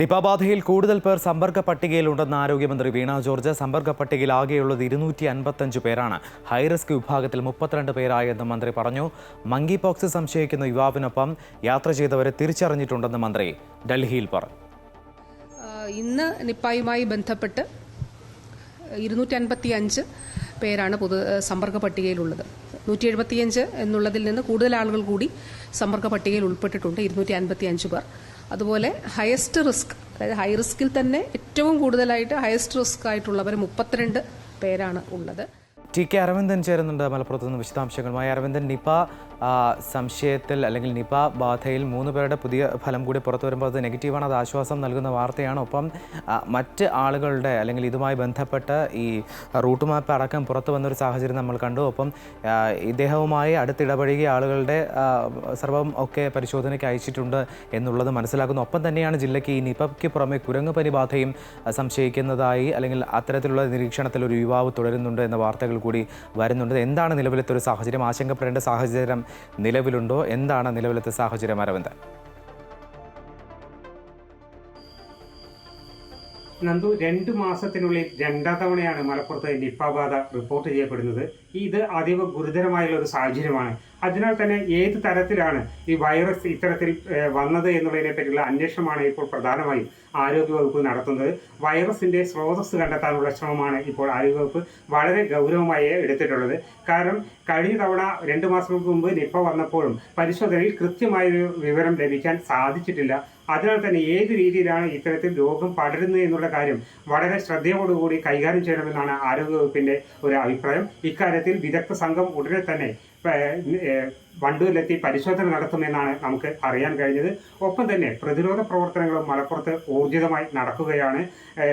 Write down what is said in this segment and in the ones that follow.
Nipah ബാധയിൽ കൂടുതൽ പേർ സമ്പർക്ക പട്ടികയിലുണ്ടെന്ന് ആരോഗ്യമന്ത്രി വീണ ജോർജ് സമ്പർക്ക പട്ടികയിൽ ആകെയുള്ളത് ഇരുന്നൂറ്റി അൻപത്തഞ്ച് പേരാണ്. ഹൈറിസ്ക് വിഭാഗത്തിൽ മുപ്പത്തിരണ്ട് പേരായെന്ന് മന്ത്രി പറഞ്ഞു. മങ്കി പോക്സ് സംശയിക്കുന്ന യുവാവിനൊപ്പം യാത്ര ചെയ്തവരെ തിരിച്ചറിഞ്ഞിട്ടുണ്ടെന്ന് മന്ത്രി ഡൽഹിയിൽ പറഞ്ഞു. ഇന്ന് നിപ്പായുമായി ബന്ധപ്പെട്ട് ഇരുന്നൂറ്റി അൻപത്തി അഞ്ച് പേരാണ് പൊതു സമ്പർക്ക പട്ടികയിലുള്ളത്. നൂറ്റി എഴുപത്തിയഞ്ച് എന്നുള്ളതിൽ നിന്ന് കൂടുതൽ ആളുകൾ കൂടി സമ്പർക്ക പട്ടികയിൽ ഉൾപ്പെട്ടിട്ടുണ്ട് ഇരുന്നൂറ്റി അൻപത്തി അഞ്ച് പേർ. അതുപോലെ ഹയസ്റ്റ് റിസ്ക് അതായത് ഹൈ റിസ്കിൽ തന്നെ ഏറ്റവും കൂടുതലായിട്ട് ഹയസ്റ്റ് റിസ്ക് ആയിട്ടുള്ളവർ മുപ്പത്തിരണ്ട് പേരാണ് ഉള്ളത്. ടി കെ അരവിന്ദൻ ചേരുന്നുണ്ട് മലപ്പുറത്ത് നിന്ന് വിശദാംശങ്ങളുമായി. അരവിന്ദൻ നിപ സംശയത്തിൽ അല്ലെങ്കിൽ നിപ ബാധയിൽ മൂന്ന് പേരുടെ പുതിയ ഫലം കൂടി പുറത്തു വരുമ്പോൾ അത് നെഗറ്റീവാണ്. അത് ആശ്വാസം നൽകുന്ന വാർത്തയാണ്. ഒപ്പം മറ്റ് ആളുകളുടെ അല്ലെങ്കിൽ ഇതുമായി ബന്ധപ്പെട്ട് ഈ റൂട്ട് മാപ്പ് അടക്കം പുറത്തു വന്നൊരു സാഹചര്യം നമ്മൾ കണ്ടു. ഒപ്പം ഇദ്ദേഹവുമായി അടുത്തിടപഴകിയ ആളുകളുടെ സർവം ഒക്കെ പരിശോധനയ്ക്ക് അയച്ചിട്ടുണ്ട് എന്നുള്ളത് മനസ്സിലാക്കുന്നു. ഒപ്പം തന്നെയാണ് ജില്ലയ്ക്ക് ഈ നിപയ്ക്ക് പുറമെ കുരങ്ങ് പനി ബാധയും സംശയിക്കുന്നതായി അല്ലെങ്കിൽ അത്തരത്തിലുള്ള നിരീക്ഷണത്തിൽ ഒരു യുവാവ് തുടരുന്നുണ്ട് എന്ന വാർത്തകൾ കൂടി വരുന്നുണ്ട്. എന്താണ് നിലവിലത്തെ ഒരു സാഹചര്യം? ആശങ്കപ്പെടേണ്ട സാഹചര്യം നിലവിലുണ്ടോ? എന്താണ് നിലവിലത്തെ സാഹചര്യം അരവിന്ദൻ? നന്ദു രണ്ട് മാസത്തിനുള്ളിൽ രണ്ടാം തവണയാണ് മലപ്പുറത്ത് നിപ്പ ബാധ റിപ്പോർട്ട് ചെയ്യപ്പെടുന്നത്. ഇത് അതീവ ഗുരുതരമായുള്ള ഒരു സാഹചര്യമാണ്. അതിനാൽ തന്നെ ഏത് തരത്തിലാണ് ഈ വൈറസ് ഇത്തരത്തിൽ വന്നത് എന്നുള്ളതിനെ പറ്റിയുള്ള അന്വേഷണമാണ് ഇപ്പോൾ പ്രധാനമായും ആരോഗ്യവകുപ്പ് നടത്തുന്നത്. വൈറസിന്റെ സ്രോതസ് കണ്ടെത്താനുള്ള ശ്രമമാണ് ഇപ്പോൾ ആരോഗ്യവകുപ്പ് വളരെ ഗൗരവമായി എടുത്തിട്ടുള്ളത്. കാരണം കഴിഞ്ഞ തവണ രണ്ട് മാസങ്ങൾക്ക് മുമ്പ് നിപ്പ വന്നപ്പോഴും പരിശോധനയിൽ കൃത്യമായൊരു വിവരം ലഭിക്കാൻ സാധിച്ചിട്ടില്ല. അതിനാൽ തന്നെ ഏത് രീതിയിലാണ് ഇത്തരത്തിൽ രോഗം പടരുന്നത് എന്നുള്ള കാര്യം വളരെ ശ്രദ്ധയോടുകൂടി കൈകാര്യം ചെയ്യണമെന്നാണ് ആരോഗ്യവകുപ്പിന്റെ ഒരു അഭിപ്രായം. ഇക്കാര്യത്തിൽ വിദഗ്ധ സംഘം ഉടനെ തന്നെ വണ്ടൂരിലെത്തി പരിശോധന നടത്തുമെന്നാണ് നമുക്ക് അറിയാൻ കഴിഞ്ഞത്. ഒപ്പം തന്നെ പ്രതിരോധ പ്രവർത്തനങ്ങളും മലപ്പുറത്ത് ഊർജിതമായി നടക്കുകയാണ്.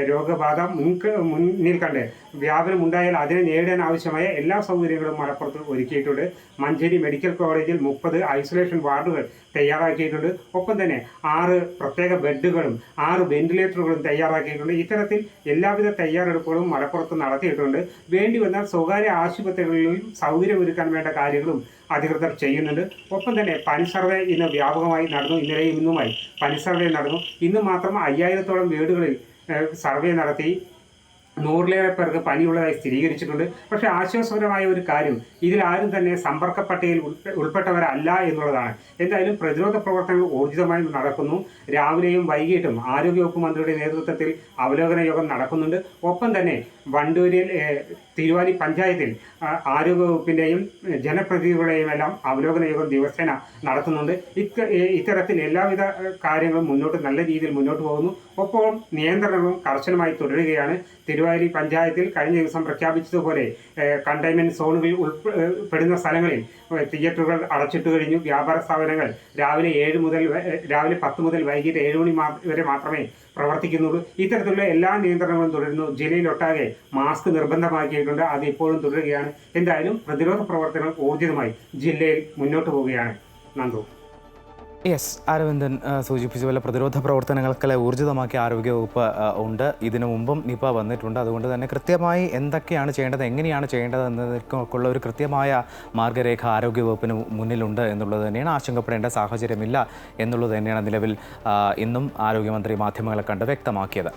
രോഗബാധ മുൻക മുന്നിൽ കണ്ട് വ്യാപനം ഉണ്ടായാൽ അതിനെ നേരിടാൻ ആവശ്യമായ എല്ലാ സൗകര്യങ്ങളും മലപ്പുറത്ത് ഒരുക്കിയിട്ടുണ്ട്. മഞ്ചേരി മെഡിക്കൽ കോളേജിൽ മുപ്പത് ഐസൊലേഷൻ വാർഡുകൾ തയ്യാറാക്കിയിട്ടുണ്ട്. ഒപ്പം തന്നെ ആറ് പ്രത്യേക ബെഡുകളും ആറ് വെന്റിലേറ്ററുകളും തയ്യാറാക്കിയിട്ടുണ്ട്. ഇത്തരത്തിൽ എല്ലാവിധ തയ്യാറെടുപ്പുകളും മലപ്പുറത്ത് നടത്തിയിട്ടുണ്ട്. വേണ്ടി വന്നാൽ സ്വകാര്യ ആശുപത്രികളിലും സൗകര്യമൊരുക്കാൻ വേണ്ട കാര്യങ്ങളും അധികൃതർ ചെയ്യുന്നുണ്ട്. ഒപ്പം തന്നെ പനി സർവേ ഇന്ന് വ്യാപകമായി നടന്നു. ഇന്നലെയും ഇന്നുമായി പനി സർവേ നടന്നു. ഇന്ന് മാത്രം അയ്യായിരത്തോളം വീടുകളിൽ സർവേ നടത്തി. നൂറിലേറെ പേർക്ക് പനിയുള്ളതായി സ്ഥിരീകരിച്ചിട്ടുണ്ട്. പക്ഷേ ആശ്വാസകരമായ ഒരു കാര്യം ഇതിൽ ആരും തന്നെ സമ്പർക്ക പട്ടികയിൽ ഉൾപ്പെട്ടവരല്ല എന്നുള്ളതാണ്. എന്തായാലും പ്രതിരോധ പ്രവർത്തനങ്ങൾ ഊർജിതമായി നടക്കുന്നു. രാവിലെയും വൈകിട്ടും ആരോഗ്യവകുപ്പ് മന്ത്രിയുടെ നേതൃത്വത്തിൽ അവലോകന യോഗം നടക്കുന്നുണ്ട്. ഒപ്പം തന്നെ വണ്ടൂരിൽ തിരുവാലി പഞ്ചായത്തിൽ ആരോഗ്യവകുപ്പിന്റെയും ജനപ്രതിനിധികളുടെയും എല്ലാം അവലോകന യോഗം ദിവസേന നടത്തുന്നുണ്ട്. ഇത്ത ഇത്തരത്തിൽ എല്ലാവിധ കാര്യങ്ങളും മുന്നോട്ട് നല്ല രീതിയിൽ മുന്നോട്ട് പോകുന്നു. ഒപ്പം നിയന്ത്രണങ്ങളും കർശനമായി തുടരുകയാണ്. തിരുവാലി പഞ്ചായത്തിൽ കഴിഞ്ഞ ദിവസം പ്രഖ്യാപിച്ചതുപോലെ കണ്ടെയ്ൻമെന്റ് സോണുകളിൽ ഉൾപ്പെടുന്ന സ്ഥലങ്ങളിൽ തിയേറ്ററുകൾ അടച്ചിട്ട് കഴിഞ്ഞു. വ്യാപാര സ്ഥാപനങ്ങൾ രാവിലെ ഏഴ് മുതൽ രാവിലെ പത്ത് മുതൽ വൈകിട്ട് ഏഴ് മണി വരെ മാത്രമേ പ്രവർത്തിക്കുന്നുള്ളൂ. ഇത്തരത്തിലുള്ള എല്ലാ നിയന്ത്രണങ്ങളും തുടരുന്നു. ജില്ലയിലൊട്ടാകെ മാസ്ക് നിർബന്ധമാക്കിയിട്ടുണ്ട്. അത് ഇപ്പോഴും തുടരുകയാണ്. എന്തായാലും പ്രതിരോധ പ്രവർത്തനങ്ങൾ ഊർജിതമായി ജില്ലയിൽ മുന്നോട്ട് പോവുകയാണ്. നന്ദു. യെസ് അരവിന്ദൻ സൂചിപ്പിച്ച പോലെ പ്രതിരോധ പ്രവർത്തനങ്ങൾക്കെല്ലാം ഊർജിതമാക്കി ആരോഗ്യവകുപ്പ് ഉണ്ട്. ഇതിനു മുമ്പും നിപ വന്നിട്ടുണ്ട്. അതുകൊണ്ട് തന്നെ കൃത്യമായി എന്തൊക്കെയാണ് ചെയ്യേണ്ടത് എങ്ങനെയാണ് ചെയ്യേണ്ടത് എന്നതിനൊക്കെയുള്ള ഒരു കൃത്യമായ മാർഗരേഖ ആരോഗ്യവകുപ്പിന് മുന്നിലുണ്ട് എന്നുള്ളത് തന്നെയാണ്. ആശങ്കപ്പെടേണ്ട സാഹചര്യമില്ല എന്നുള്ളത് തന്നെയാണ് നിലവിൽ ഇന്നും ആരോഗ്യമന്ത്രി മാധ്യമങ്ങളെ കണ്ട് വ്യക്തമാക്കിയത്.